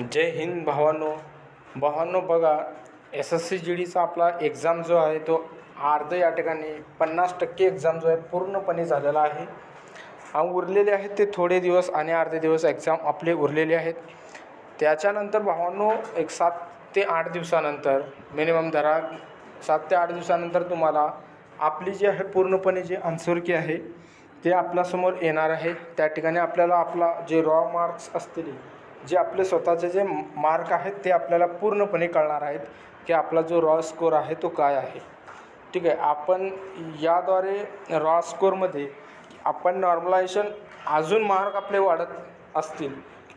जय हिंद भावांनो. भावांनो बघा एस एस सी जी डीचा आपला एक्झाम जो आहे तो अर्ध या ठिकाणी पन्नास टक्के एक्झाम जो आहे पूर्णपणे झालेला आहे. आणि उरलेले आहेत ते थोडे दिवस आणि अर्धे दिवस एक्झाम आपले उरलेले आहेत. त्याच्यानंतर भावांनो एक सात ते आठ दिवसानंतर मिनिमम धरा सात ते आठ दिवसानंतर तुम्हाला आपली जी आहे पूर्णपणे जी आन्सर की आहे ते आपल्यासमोर येणार आहे. त्या ठिकाणी आपल्याला आपला जे रॉ मार्क्स असतील जे आपले स्वतःचे जे मार्क आहेत ते आपल्याला पूर्णपणे कळणार आहेत की आपला जो रॉ स्कोर आहे तो काय आहे. ठीक आहे आपण याद्वारे रॉ स्कोरमध्ये आपण नॉर्मलायझेशन अजून मार्क आपले वाढत असतील.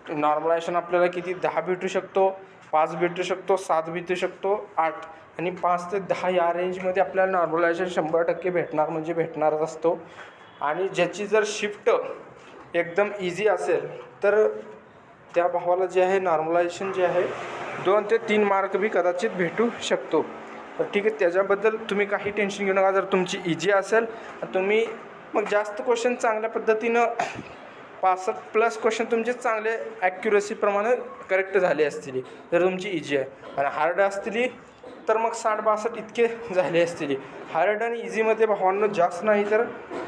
नॉर्मलायझेशन आपल्याला किती? दहा भेटू शकतो पाच भेटू शकतो सात भेटू शकतो आठ आणि पाच ते दहा या रेंजमध्ये आपल्याला नॉर्मलायझेशन शंभर टक्के भेटणार म्हणजे भेटणारच असतो. आणि ज्याची जर शिफ्ट एकदम इझी असेल तर त्या भावाला जे आहे नॉर्मलायझेशन जे आहे दोन ते तीन मार्क बी कदाचित भेटू शकतो. तर ठीक आहे त्याच्याबद्दल तुम्ही काही टेन्शन घेऊ नका. जर तुमची इझी असेल तुम्ही मग जास्त क्वेश्चन चांगल्या पद्धतीनं पासष्ट प्लस क्वेश्चन तुमचे चांगले ॲक्युरसीप्रमाणे करेक्ट झाले असतील. तर तुमची इझी आहे. आणि हार्ड असतील तर मग साठ बासष्ट इतके झाले असतील. हार्ड आणि इझीमध्ये भावांना जास्त नाही तर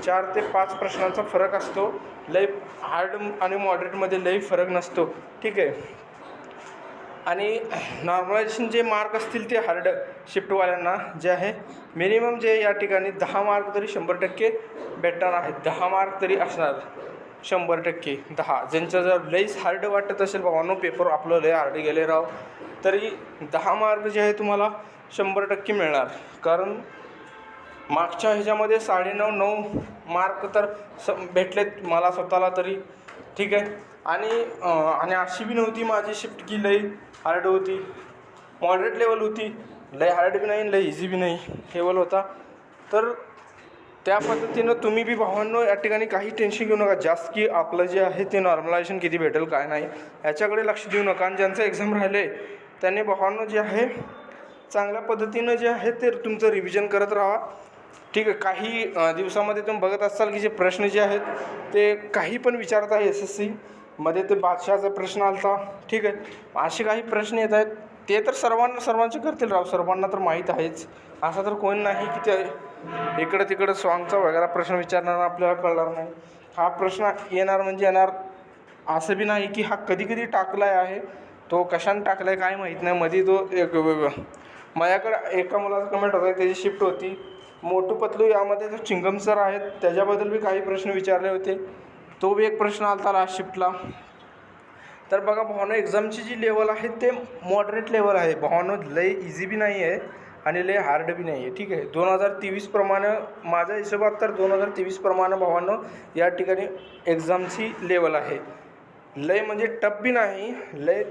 चार ते पाच प्रश्नांचा फरक असतो. लई हार्ड आणि मॉडरेटमध्ये लई फरक नसतो. ठीक आहे. आणि नॉर्मलायझेशन जे मार्क असतील ते हार्ड शिफ्टवाल्यांना जे आहे मिनिमम जे या ठिकाणी दहा मार्क तरी शंभर टक्के भेटणार आहेत दहा मार्क तरी असणार. शंभर टक्के दहा. ज्यांचं जर लईच हार्ड वाटत असेल भावानो पेपर आपलं लय हार्ड गेले राव तरी दहा मार्क जे आहे तुम्हाला शंभर टक्के मिळणार. कारण मागच्या ह्याच्यामध्ये साडेनऊ नऊ मार्क तर स भेटलेत मला स्वतःला तरी. ठीक आहे? आणि आणि अशी बी नव्हती माझी शिफ्ट की लई हार्ड होती. मॉडरेट लेवल होती. लई हार्ड बी नाही लई इझी बी नाही. लेवल होता. तर त्या पद्धतीनं तुम्ही बी भावांनो या ठिकाणी काही टेन्शन घेऊ नका. जास्त की आपलं जे आहे ते नॉर्मलायझेशन किती भेटेल काय नाही. याच्याकडे लक्ष देऊ नका. आणि ज्यांचं एक्झाम राहिले त्यांनी भावांनो जे आहे चांगल्या पद्धतीनं जे आहे ते तुमचं रिव्हिजन करत राहा. ठीक आहे काही दिवसामध्ये तुम्ही बघत असाल की जे प्रश्न जे आहेत ते काही पण विचारत आहे एस एस सी मध्ये ते बादशहाचा प्रश्न आलता. ठीक आहे असे काही प्रश्न येत आहेत. ते तर सर्वांना सर्वांचे करतील राव. सर्वांना तर माहीत आहेच. असं तर कोण नाही की ते इकडं तिकडं सॉन्गचा वगैरे प्रश्न विचारणार आपल्याला कळणार नाही. हा प्रश्न येणार म्हणजे येणार. असं बी नाही की हा कधी कधी टाकलाय आहे. तो कशाने टाकला आहे काय माहीत नाही. मध्ये तो एक माझ्याकडं एका मुलाचा कमेंट होता त्याची शिफ्ट होती. मोटू पतलू यामध्ये जो चिंगम सर आहेत त्याच्याबद्दल बी काही प्रश्न विचारले होते. तो बी एक प्रश्न आला लास्ट शिफ्टला तर बघा भावनो एक्झामची जी लेवल आहे ते मॉडरेट लेवल आहे. भावनो लय इझी बी नाही आहे आणि लय हार्ड बी नाही आहे ठीक आहे? दोन हजार तेवीसप्रमाणे माझ्या हिशोबात तर दोन हजार तेवीसप्रमाणे भावांनो या ठिकाणी एक्झामची लेवल आहे. लय म्हणजे टप बी नाही लय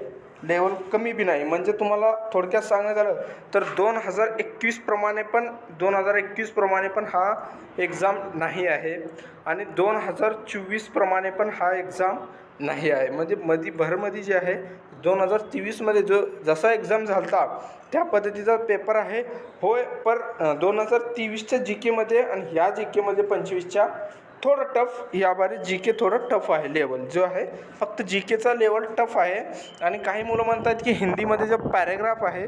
लेवल कमी बी नाही. म्हणजे तुम्हाला थोडक्यात सांगणं झालं तर दोन हजार एकवीसप्रमाणे पण दोन हजार एकवीसप्रमाणे पण हा एक्झाम नाही आहे. आणि दोन हजार चोवीसप्रमाणे पण हा एक्झाम नाही आहे. म्हणजे मधी भरमध्ये जे आहे दोन हजार तेवीसमध्ये जो जसा एक्झाम झाला त्या पद्धतीचा पेपर आहे. होय पर दोन हजार तेवीसच्या जी केमध्ये आणि ह्या जी केमध्ये पंचवीसच्या थोडं टफ याबारे जी के थोडं टफ आहे लेवल जो आहे फक्त जी केचा लेवल टफ आहे. आणि काही मुलं म्हणतात की हिंदीमध्ये जो पॅरेग्राफ आहे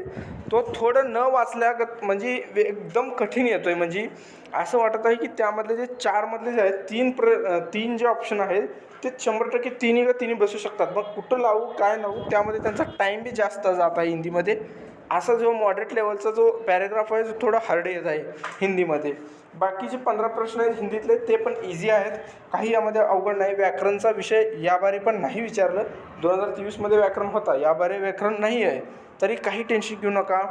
तो थोडं न वाचल्या म्हणजे एकदम कठीण येतो आहे म्हणजे असं वाटत आहे की त्यामधले जे चारमधले जे आहेत तीन प्र तीन जे ऑप्शन आहेत ते शंभर टक्के तिन्ही का तिन्ही बसू शकतात. मग कुठं लावू काय लावू त्यामध्ये त्यांचा टाईम बी जास्त जात आहे हिंदीमध्ये. असा जो मॉडरेट लेवलचा जो पॅरेग्राफ आहे जो थोडा हार्ड येत आहे हिंदीमध्ये. बाकीचे पंधरा प्रश्न आहेत हिंदीतले ते पण इझी आहेत. काही यामध्ये अवघड नाही. व्याकरणचा विषय याबारे पण नाही विचारलं. दोन हजार तेवीसमध्ये व्याकरण होता. याबारे व्याकरण नाही आहे. तरी काही टेन्शन घेऊ नका.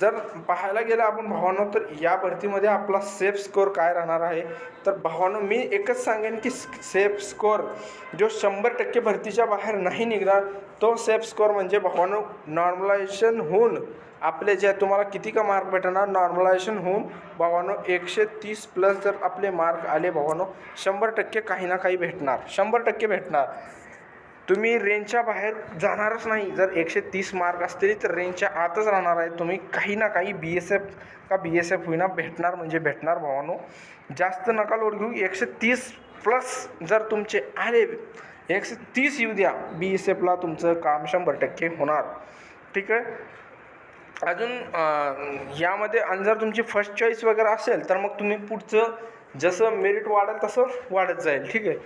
जर पाहायला गेलं आपण भावानो तर या भरतीमध्ये आपला सेफ स्कोअर काय राहणार आहे? तर भावानो मी एकच सांगेन की सेफ स्कोअर जो शंभर टक्के भरतीच्या बाहेर नाही निघणार तो सेफ स्कोअर म्हणजे भावानो नॉर्मलायझेशन होऊन आपले जे तुम्हाला किती का मार्क भेटणार? नॉर्मलायझेशन होऊन भावानो एकशे तीस प्लस जर आपले मार्क आले भावानो शंभर टक्के काही ना काही भेटणार. शंभर टक्के भेटणार. तुम्ही रेंजच्या बाहेर जाणारच नाही. जर एकशे तीस मार्क असतील तर रेंजच्या आतच राहणार आहे. तुम्ही काही ना काही बी एस एफ का बी एस एफ होईना भेटणार म्हणजे भेटणार भावानो. जास्त नका लोड घेऊ. एकशे तीस प्लस जर तुमचे आले एकशे तीस येऊ द्या. बी एस एफला तुमचं काम शंभर टक्के होणार. ठीक आहे? अजून यामध्ये आणि जर तुमची फर्स्ट चॉईस वगैरे असेल तर मग तुम्ही पुढचं जसं मेरिट वाढेल तसं वाढत जाईल. ठीक आहे?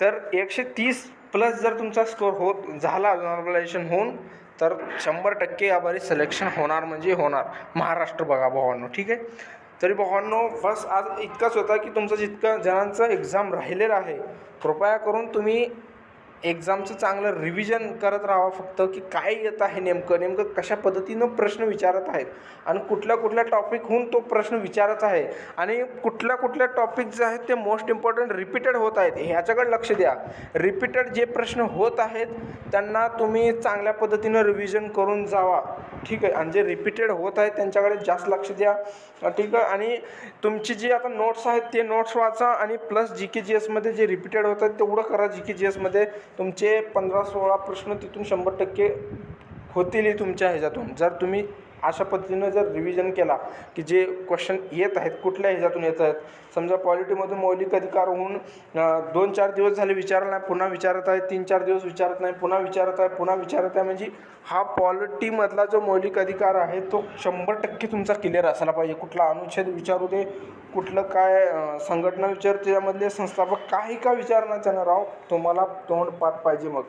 तर एकशे तीस प्लस जर तुमचा स्कोर होत झाला नॉर्मलायझेशन होऊन तर शंभर टक्के याबारी सिलेक्शन होणार म्हणजे होणार. महाराष्ट्र बघा भावांनो ठीक आहे? तरी भावांनो बस आज इतकाच होता की तुमचं जितकं जणांचं एक्झाम राहिलेलं आहे कृपया करून तुम्ही एक्झामचं चांगलं रिव्हिजन करत राहा फक्त की काय येत आहे नेमकं नेमकं कशा पद्धतीनं प्रश्न विचारत आहेत आणि कुठल्या कुठल्या टॉपिकहून तो प्रश्न विचारत आहे आणि कुठल्या कुठल्या टॉपिक जे आहेत ते मोस्ट इम्पॉर्टंट रिपीटेड होत आहेत ह्याच्याकडे लक्ष द्या. रिपीटेड जे प्रश्न होत आहेत त्यांना तुम्ही चांगल्या पद्धतीनं रिव्हिजन करून जावा. ठीक आहे? आणि जे रिपीटेड होत आहेत त्यांच्याकडे जास्त लक्ष द्या. ठीक आहे? आणि तुमची जी आता नोट्स आहेत ते नोट्स वाचा आणि प्लस जी के जी एसमध्ये जे रिपीटेड होत आहेत तेवढं करा जी के जी एसमध्ये तुमचे पंधरा सोळा प्रश्न तिथून शंभर टक्के होतीलही तुमच्या ह्याच्यातून. जर तुम्ही अशा पद्धतीनं जर रिव्हिजन केला की जे क्वेश्चन येत आहेत कुठल्या ह्याच्यातून येत आहेत? समजा पॉलिटीमधून मौलिक अधिकार होऊन दोन चार दिवस झाले विचारला नाही पुन्हा विचारत आहे तीन चार दिवस विचारत नाही पुन्हा विचारत आहे पुन्हा विचारत आहे म्हणजे हा पॉलिटीमधला जो मौलिक अधिकार आहे तो शंभर टक्के तुमचा क्लिअर असायला पाहिजे. कुठला अनुच्छेद विचारू दे कुठलं काय संघटना विचार त्यामधले संस्थापक काही का विचारणार त्यांना राव तुम्हाला तोंड पाठ पाहिजे मग.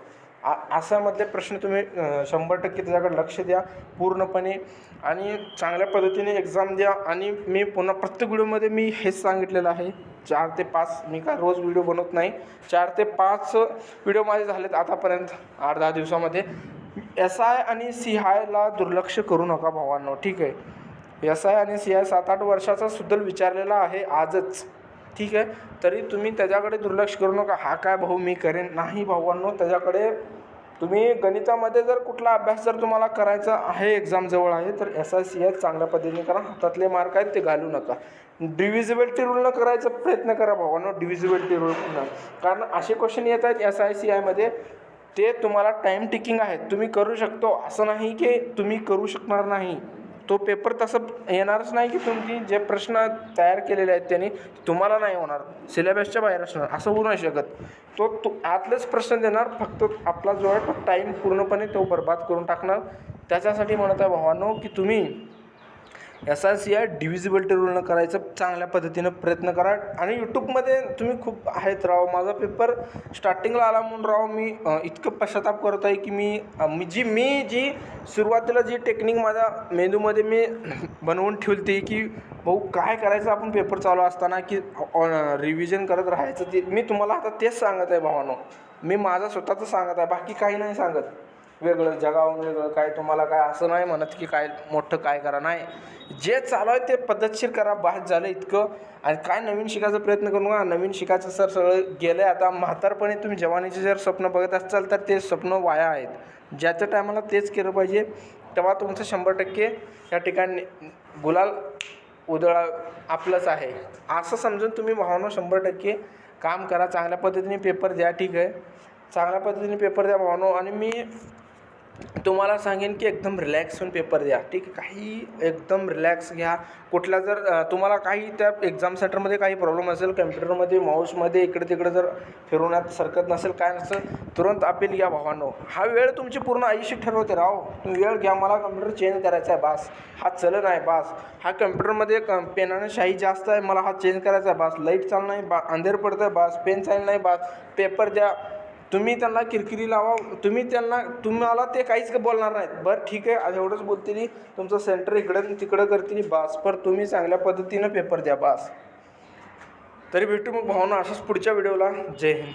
आ आसामधले प्रश्न तुम्ही शंभर टक्के त्याच्याकडे लक्ष द्या पूर्णपणे. आणि चांगल्या पद्धतीने एक्झाम द्या. आणि मी पुन्हा प्रत्येक व्हिडिओमध्ये मी हेच सांगितलेलं आहे. चार ते पाच मी काय रोज व्हिडिओ बनवत नाही. चार ते पाच व्हिडिओ माझे झालेत आतापर्यंत आठ दहा दिवसामध्ये. एस आय आणि सी आयला दुर्लक्ष करू नका भावांनो ठीक आहे? एस आय आणि सी आय सात आठ वर्षाचा सुद्धा विचारलेला आहे आजच. ठीक आहे. तरी तुम्ही त्याच्याकडे दुर्लक्ष करू नका. हा काय भाऊ मी करेन? नाही भावांनो त्याच्याकडे तुम्ही गणितामध्ये जर कुठला अभ्यास जर तुम्हाला करायचा आहे एक्झाम जवळ आहे तर एस आय सी आय चांगल्या पद्धतीने करा. हातातले मार्क आहेत ते घालू नका. डिव्हिजिबिलिटी रूलनं करायचा प्रयत्न करा भावांनो डिव्हिजिबिलिटी रूलनं कारण असे क्वेश्चन येत आहेत एस आय सी आयमध्ये ते तुम्हाला टाईम टिकिंग आहेत. तुम्ही करू शकतो. असं नाही की तुम्ही करू शकणार नाही. तो पेपर तसं येणारच नाही की तुम्ही जे प्रश्न तयार केलेले आहेत त्यांनी तुम्हाला नाही होणार. सिलेबसच्या बाहेर असणार असं होऊ नाही शकत. तो तो आतलेच प्रश्न देणार फक्त आपला जो आहे तो टाईम पूर्णपणे तो बर्बाद करून टाकणार. त्याच्यासाठी म्हणत आहे भावांनो की तुम्ही S I C I divisibility रूलनं करायचं चांगल्या पद्धतीनं प्रयत्न करा. आणि यूट्यूबमध्ये तुम्ही खूप आहेत राव. माझा पेपर स्टार्टिंगला आला म्हणून राव मी इतकं पश्चाताप करत आहे की मी मी जी मी जी सुरुवातीला जी टेक्निक माझ्या मेंदूमध्ये मी बनवून ठेवली की भाऊ काय करायचं आपण पेपर चालू असताना की रिव्हिजन करत राहायचं ते मी तुम्हाला आता तेच सांगत आहे भावानो. मी माझं स्वतःचं सांगत आहे बाकी काही नाही सांगत. वेगळं जगावून वेगळं काय तुम्हाला काय असं नाही म्हणत की काय मोठं काय करा नाही. जे चालू आहे ते पद्धतशीर करा बाहेर झालं इतकं. आणि काय नवीन शिकायचा प्रयत्न करू नका. नवीन शिकायचं सर सगळं गेलं आहे आता म्हातारपणे तुम्ही जवानीचे जर स्वप्न बघत असाल तर ते स्वप्न वाया आहेत. ज्याच्या टायमाला तेच केलं पाहिजे तेव्हा तुमचं शंभर टक्के या ठिकाणी गुलाल उधळा आपलंच आहे. असं समजून तुम्ही भावना शंभर टक्के काम करा. चांगल्या पद्धतीने पेपर द्या ठीक आहे. चांगल्या पद्धतीने पेपर द्या भावनो. आणि मी तुम्हाला सांगेन की एकदम रिलॅक्स होऊन पेपर द्या. ठीक आहे? काही एकदम रिलॅक्स घ्या. कुठला जर तुम्हाला काही त्या एक्झाम सेंटरमध्ये काही प्रॉब्लेम असेल कम्प्युटरमध्ये माऊसमध्ये इकडे तिकडे जर फिरवण्यात सरकत नसेल काय नसेल तुरंत अपील घ्या भावांनो. हा वेळ तुमची पूर्ण आयुष्य ठरवते. राव तुम्ही वेळ घ्या. मला कम्प्युटर चेंज करायचा आहे बास. हा चलन आहे बास. हा कम्प्युटरमध्ये क पेनाने शाही जास्त आहे. मला हा चेंज करायचा आहे बास. लाइट चालू नाही बा अंधेर पडतं आहे बास. पेन चालू नाही बास. पेपर द्या. तुम्ही त्यांना किरकिरी लावा तुम्ही त्यांना तुम्हाला ते काहीच बोलणार नाहीत. बरं ठीक आहे आज एवढंच बोलतील. तुमचं सेंटर इकडं तिकडं करतील. बास पर तुम्ही चांगल्या पद्धतीनं पेपर द्या बास. तरी भेटू मग भावना अशाच पुढच्या व्हिडिओला जय हिंद.